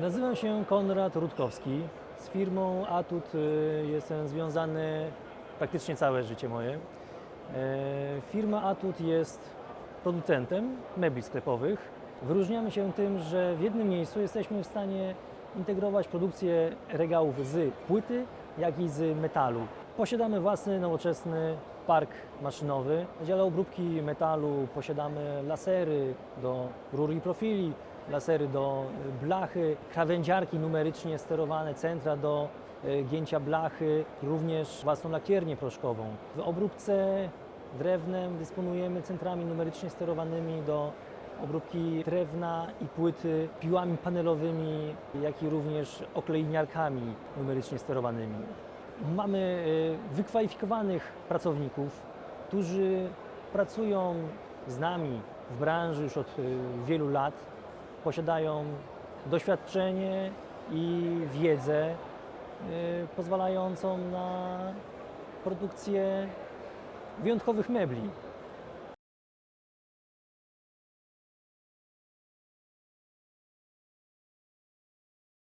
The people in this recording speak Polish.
Nazywam się Konrad Rutkowski. Z firmą Atut y, jestem związany praktycznie całe życie moje. E, Firma Atut jest producentem mebli sklepowych. Wyróżniamy się tym, że w jednym miejscu jesteśmy w stanie integrować produkcję regałów z płyty, jak i z metalu. Posiadamy własny, nowoczesny park maszynowy. W dziale obróbki metalu posiadamy lasery do rur i profili, lasery do y, blachy, krawędziarki numerycznie sterowane, centra do y, gięcia blachy, również własną lakiernię proszkową. W obróbce drewnem dysponujemy centrami numerycznie sterowanymi do obróbki drewna i płyty, piłami panelowymi, jak i również oklejniarkami numerycznie sterowanymi. Mamy y, wykwalifikowanych pracowników, którzy pracują z nami w branży już od wielu lat, posiadają doświadczenie i wiedzę y, pozwalającą na produkcję wyjątkowych mebli.